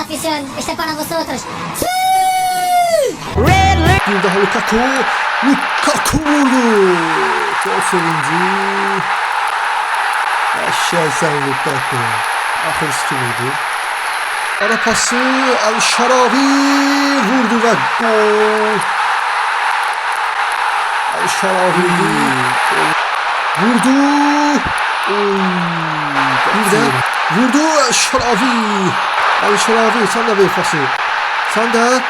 afición. Este para vosotros. Bir daha Lukaku. Lukaku vurdu. Gol sevinci. Aşağı sen Lukaku. Ahırski vurdu. Ara pası El Şarabi vurdu ve gol. El Şarabi vurdu. Oy, Bir de vurdu Şarabi. Bir pası. Sen de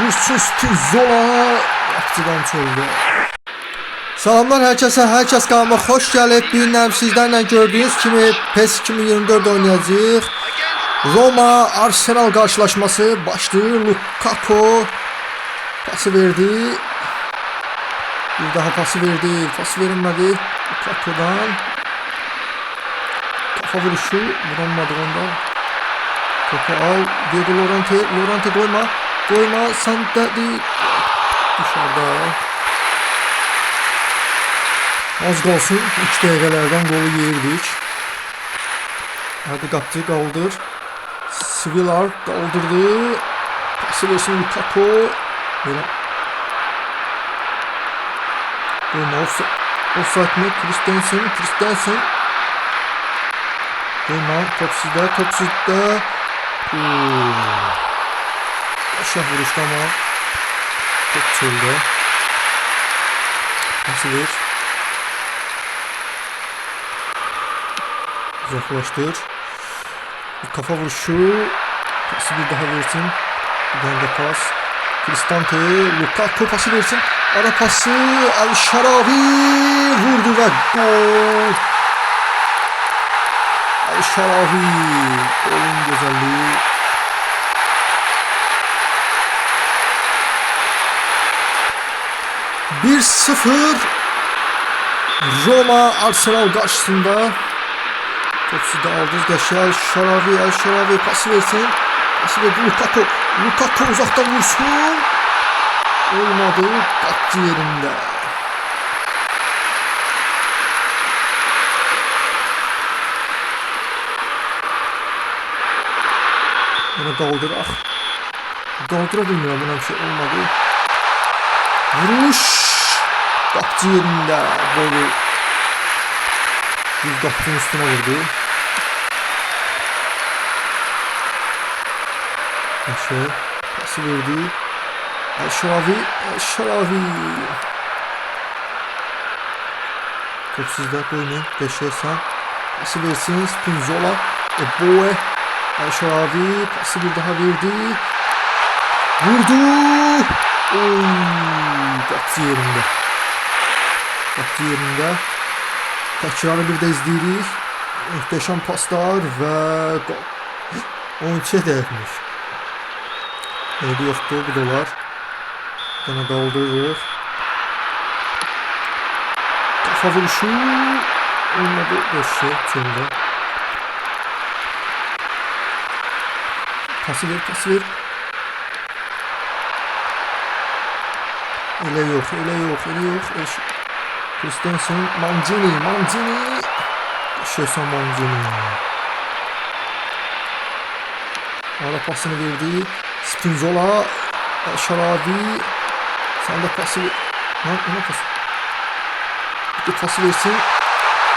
vursun Spinzola. Vaktidən çöldü. Salamlar hər kəsə, hər kəs kanalıma xoş gəlib. Bir nəm sizlərlə gördüyünüz kimi PES 2024 oynayacağıq. Roma Arsenal qarşılaşması başlayır. Lukaku pası verdi. Bir daha pası verdi. Pası verilmədi. Lukaku'dan kafa vuruşu vuramadı ondan. Topu al. Diego Lorente. Lorente koyma. Koyma. De değil. Dışarıda. Az qalsın 3 dəqiqələrdən qolu yeyirdik. Hadi qapçı qaldır. Svilar qaldırdı. Pası versin Lukaku. Belə. Qoyma offside. Mi? Christensen. Christensen. Qoyma. Top sizdə. Top sizdə. Aşağı vuruşdu ama. Çok çölde. Nasıl ver? Uzaklaştır. Bir kafa vuruşu. Pası bir daha versin. Bir tane de pas. Cristante, Lukaku pası versin. Ara pası El Şaravi vurdu ve gol. El Şaravi. Golün güzelliği. Bir sıfır Roma Arsenal karşısında Topu da aldınız Geçer Şaravi El Şaravi pası versin Pası verdi Lukaku Lukaku uzaktan vursun Olmadı Kattı yerinde Bunu kaldır ah Kaldırabilmiyor buna bir şey olmadı Vuruş Kapçı yerinde böyle Düz kapçının üstüne vurdu. Aşağı pası verdi. Şaravi, Şaravi. Top sizde oyunu. Beşe sen. Pası versin. Spinzola. Eboe. El Şaravi. Pası bir daha verdi. Vurdu. Oy, kapçı yerinde. Kapçı yerinde. Tekrarı bir de izleyirik. Muhteşem paslar ve gol. 12'ye değermiş. Evde yoktu bu dolar. Yana daldırır. Kafa vuruşu. Olmadı. Beşi çölde. Pası ver, pası ver. Ele yok, ele yok, ele yok. Eş Christensen, Mancini, Mancini. Şeson Mancini. Ara pasını verdi. Spinzola, Şarabi. Sen de pası ver. Lan ona pas. Bir pası versin.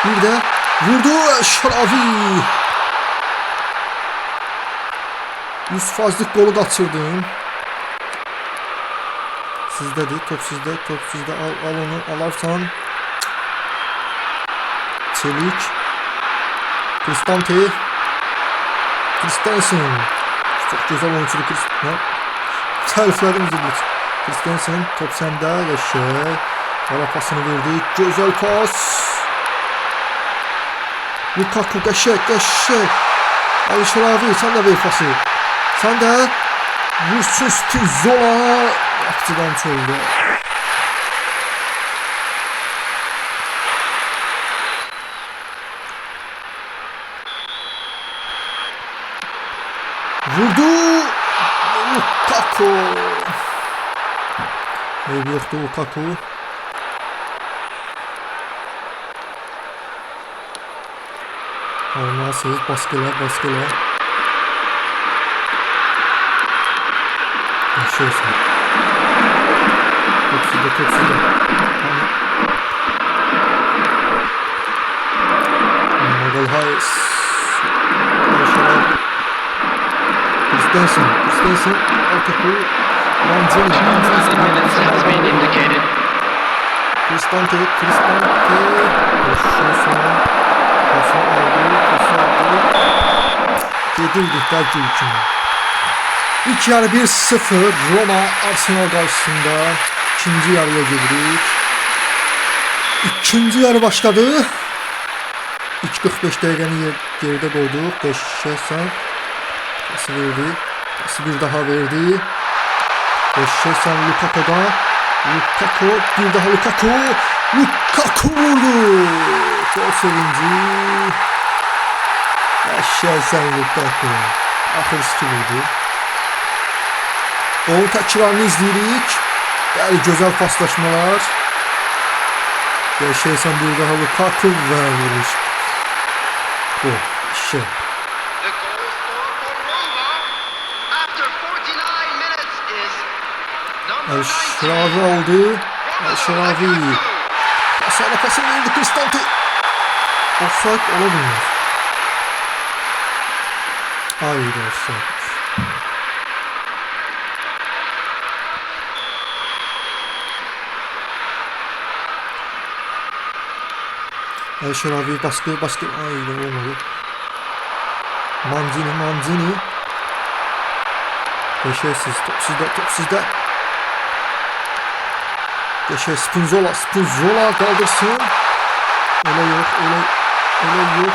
Bir de vurdu Şarabi. 100 fazlık golü kaçırdın. Sizdedir. Top sizde. Top sizde. Al, al onu. Alarsan. Çelik. Cristante. Christensen. Çok güzel oyuncu Christensen. Tariflerim zillet. Christensen. Top sende. Yaşa. Ara pasını verdi. Güzel pas. Lukaku geçek geçek. Ali Şaravi sen de bir pası. Sen de vursun Spinzola. Akçıdan çöldü. Vurdu. Lukaku. Ev yoktu Lukaku. Olmaz. Baskılar baskılar. Yaşıyorsun. Top sizde top sizde. Magal Hayes. Yaşar. Christensen. Christensen. Alt topu. Manzini. Time of 90 minutes has been indicated. Cristante, Cristante. Yaşıyorsun. Pası aldı. Pası aldı. Yedildi belki için. İlk yarı 1-0 Roma Arsenal karşısında ikinci yarıya girdik. İkinci yarı başladı. İlk 45 dəqiqəni geride qoyduq. 5 Şehsan. Pası verdi. Pası bir daha verdi. 5 Şehsan Lukaku'da. Lukaku. Bir daha Lukaku. Lukaku vurdu. Gol sevinci. Şehsan Lukaku. Ahırsı vurdu. Gol təkrarını izləyirik. Bəli, gözəl paslaşmalar. Və Şehsan bir daha Lukaku və vuruş. Bu, şey. The goal scorer for Roma after 49 minutes is number 19. El-Şiravi aldı. El-Şiravi. Sana pası verdi Cristante. Offside olamıyor. Hayır offside. El-Şiravi baskı baskı. Hayır olmadı. Manzini Manzini. Beşersiz top sizde top sizde. Beşer Spinzola Spinzola kaldırsın. Öyle yok öyle öyle yok.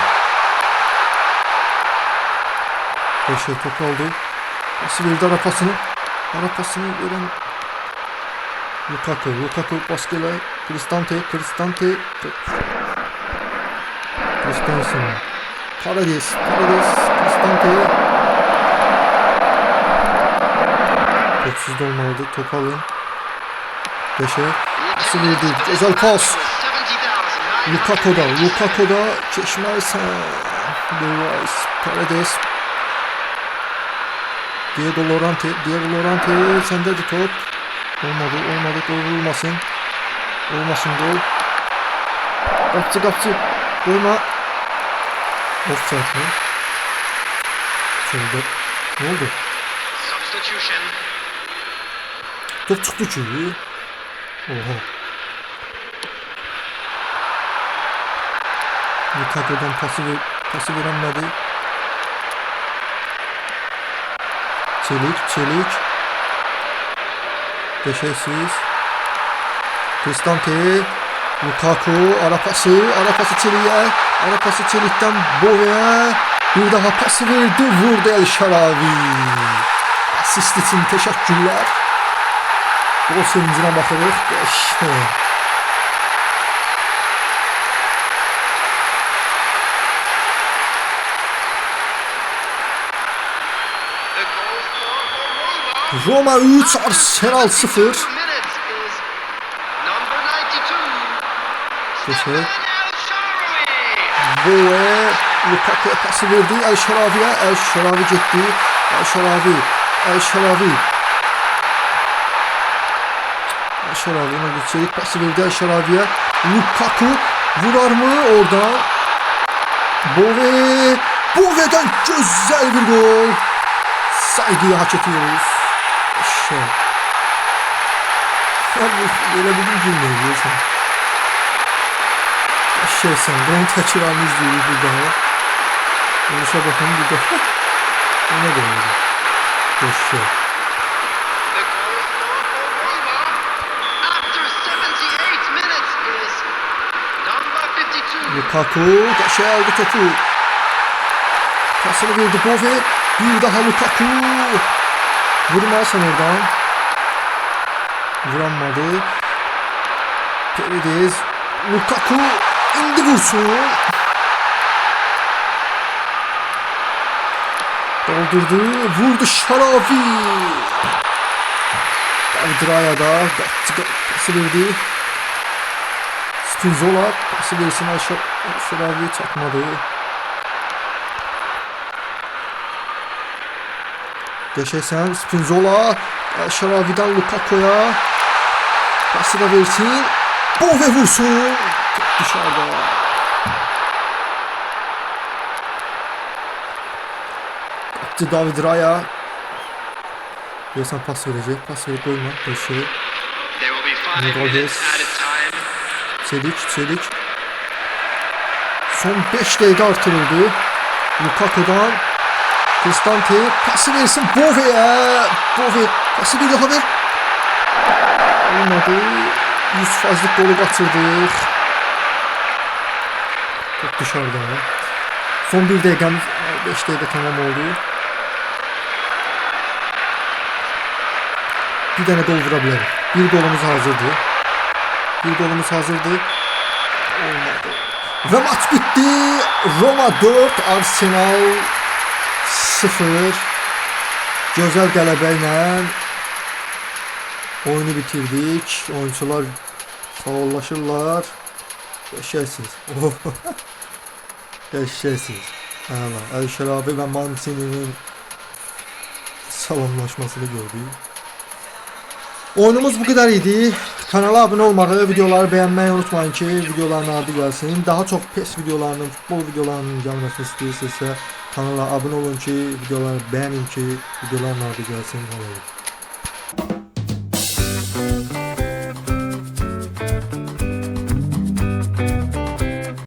Beşer top aldı. Nasıl verdi ara pasını? Ara pasını veren Lukaku, Lukaku baskıyla Cristante, Cristante Christensen Paredes, Paredes, Cristante Top sizde olmalıydı, top alın. Beşe Nasıl verdi, özel pas. Lukaku'da, Lukaku'da Çeşmersen Lewis, Paredes Diego Lorante, Diego Lorante sende de top. Olmadı, olmadı, gol vurulmasın Olmasın gol. Kapçı kapçı Koyma Offside mi? Şöyle Ne oldu? Top çıktı çünkü. Oha. Lukaku'dan pası, ver, pası veremedi. Çelik, çelik. Beşersiz. Cristante. Lukaku, ara pası, ara pası çeliğe. Ara pası çelikten Bove'ye. Bir daha pası verdi, vurdu El Şaravi. Asist için teşekkürler. Gol sevincine baxırıq. İşte. Roma Roma 3, Arsenal 0. minutes is number 92. Köşe. Boe Lukaku'ya pası verdi. El Şaravi'ye. El Şaravi getdi. El Şaravi. El Şaravi. El Şaravi ona geçecek. Pası verdi El Şaravi'ye. Lukaku vurar mı oradan? Bove. Bove'den güzel bir gol. Saygıyı hak ediyoruz. İşte. Abi böyle bugün gülmeyi diyorsun. Şey sen ben kaçıranı izliyoruz bir daha. Oluşa bakın bir daha. Ona dönüyor. Boş. The goal scorer for Roma after 78 minutes is number 52. Lukaku taşı aldı topu. Pasını verdi Bove. Bir daha Lukaku. Vurmazsan oradan. Vuramadı. Paredes. Lukaku indi vursun. Doldurdu. Vurdu Şarafi. Aldraya da pası verdi. Spinzola pası aşağı Şarafi çakmadı. Geçesen Spinzola El Şaravi'den Lukaku'ya. Pası da versin. Bove vursun. Dışarıda. Attı David Raya. Diyorsan pas verecek. Pas verip be five Rodgers. Çelik, Çelik. Son 5 dakika artırıldı. Lukaku'dan Cristante pası versin Bove'ye. Bove pası bir daha ver. Olmadı. 100 fazlık golü kaçırdık. Top dışarıda. Son bir dakikamız 5 dakika tamam oldu. Bir tane gol vurabilirim. Bir golümüz hazırdı. Bir golümüz hazırdı. Olmadı. Ve maç bitti. Roma 4, Arsenal 0. Güzel qələbə oyunu bitirdik. Oyuncular sağollaşırlar. Qəşəksiniz. Qəşəksiniz. Hala. El Şerabi və Mancini'nin salamlaşmasını gördük. Oyunumuz bu kadar idi. Kanala abone olmayı, videoları beğenmeyi unutmayın ki videoların adı gelsin. Daha çok PES videolarının, futbol videolarının gelmesini istiyorsanız kanala abone olun ki videoları beğenin ki videoların adı gelsin. Olun.